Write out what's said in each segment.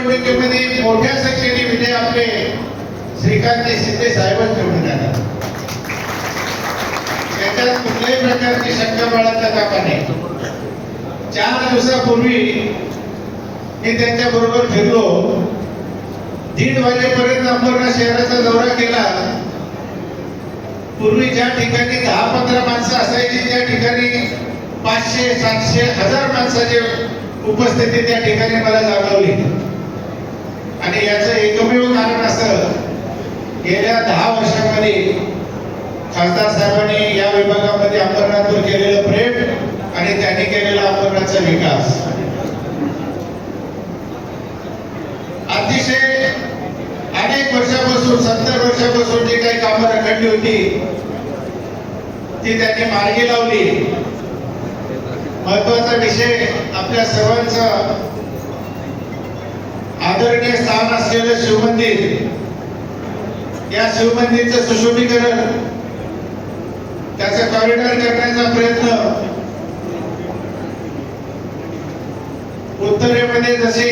निवडणुकीमध्ये मोठ्या संख्येने विजय आपले श्रीकांत शिंदे साहेबच निवडून येणार. त्याच्यात कुठल्याही प्रकारची शंका बाळाचा काका नाही चार दिवसापूर्वी मी त्यांच्या बरोबर फिरलो. दीड वाजेपर्यंत अंबरनाथ शहराचा दौरा केला. पूर्वी ज्या ठिकाणी दहा पंधरा माणसं असायची त्या ठिकाणी पाचशे सातशे हजार माणसाची उपस्थिती त्या ठिकाणी मला जाणवली आणि याचं एकमेव कारण असं गेल्या दहा वर्षामध्ये खासदार साहेबांनी या विभागामध्ये अंबरनाथवर केलेलं प्रेम आणि त्यांनी केलेला अंबरनाथचा विकास. अतिशय अनेक वर्षापासून सत्तर वर्षापासून जी काही कामं रखडली होती ती त्यांनी मार्गी लावली. महत्त्वाचा विषय आपल्या सर्वांचा आदरणीय स्थान असलेलं शिवमंदिर या शिवमंदिरचं सुशोभीकरण त्याचं कॉरिडॉर करण्याचा प्रयत्न उत्तरेमध्ये जसे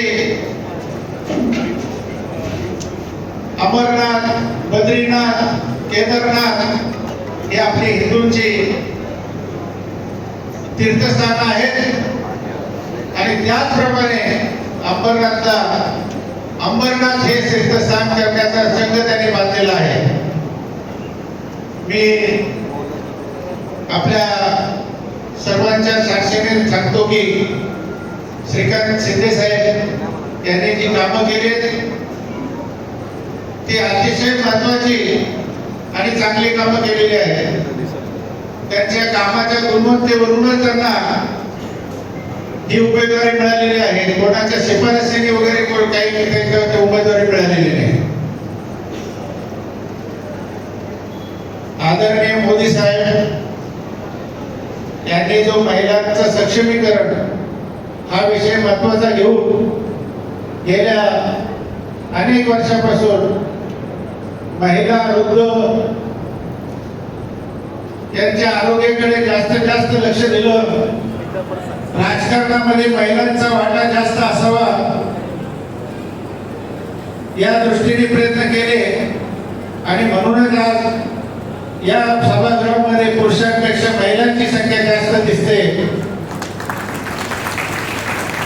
अमरनाथ बद्रीनाथ केदारनाथ हे आपली हिंदूंची तीर्थस्थान आहेत. आणि त्याचप्रमाणे अंबरनाथला अंबरनाथ हे तीर्थस्थान करण्याचा संघ त्यांनी बांधलेला आहे. मी आपल्या सर्वांच्या साक्षीने सांगतो की श्रीकांत शिंदे साहेब यांनी जी कामं केली ती अतिशय महत्वाची आणि चांगली कामं केलेली आहेत. त्यांच्या कामाच्या गुणवत्तेवरूनच त्यांना ही उमेदवारी मिळालेली आहे. कोणाच्या शिफारसीने वगैरे कोण- काही ठिकाणी उमेदवारी मिळालेली नाही. आदरणीय मोदी साहेब यांनी जो महिलांचं सक्षमीकरण हा विषय महत्त्वाचा घेऊन गेल्या अनेक वर्षापासून महिला वृद्ध यांच्या आरोग्याकडे जास्तीत जास्त लक्ष दिलं. राजकारणामध्ये महिलांचा वाटा जास्त असावा. या दृष्टीने प्रयत्न केले आणि म्हणूनच आज या सभागृहामध्ये पुरुषांपेक्षा महिलांची संख्या जास्त दिसते.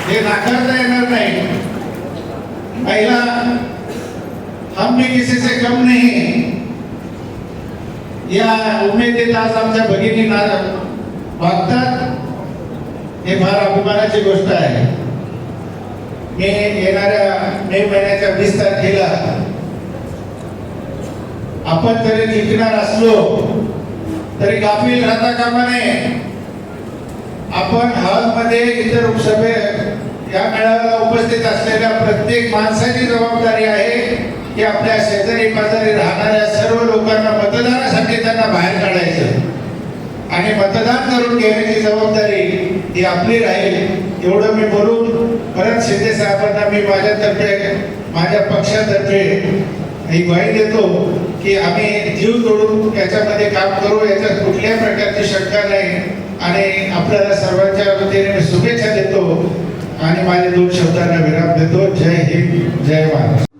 हे नाकारता येणार नाही. महिला हम भी किसी से कम नहीं. या उमेदीत आज आमच्या भगिनी ना वागतात हे फार अभिमानाची गोष्ट आहे. मी येणाऱ्या मे महिन्याच्या वीस तारखेला आपण जरी जिंकणार असलो तरी गाफील राहता कामा नये. आपण हॉलमध्ये इतर सभे या मेळाव्याला उपस्थित असलेल्या प्रत्येक माणसाची जबाबदारी आहे की आपल्या शेजारी पाजारी राहणाऱ्या सर्व लोकांना मतदानासाठी त्यांना बाहेर काढायचं. आणि मतदान करून घेण्याची जबाबदारी ही आपली राहील एवढं मी बोलून परत शिंदे साहेबांना मी माझ्यातर्फे माझ्या पक्षातर्फे ही ग्वाही देतो की आम्ही जीव तोडून याच्यामध्ये काम करू याच्यात कुठल्याही प्रकारची शंका नाही. आणि आपल्याला सर्वांच्या वतीने मी शुभेच्छा देतो आणि माझे दोन शब्दांना विराम देतो. जय हिंद जय महाराष्ट्र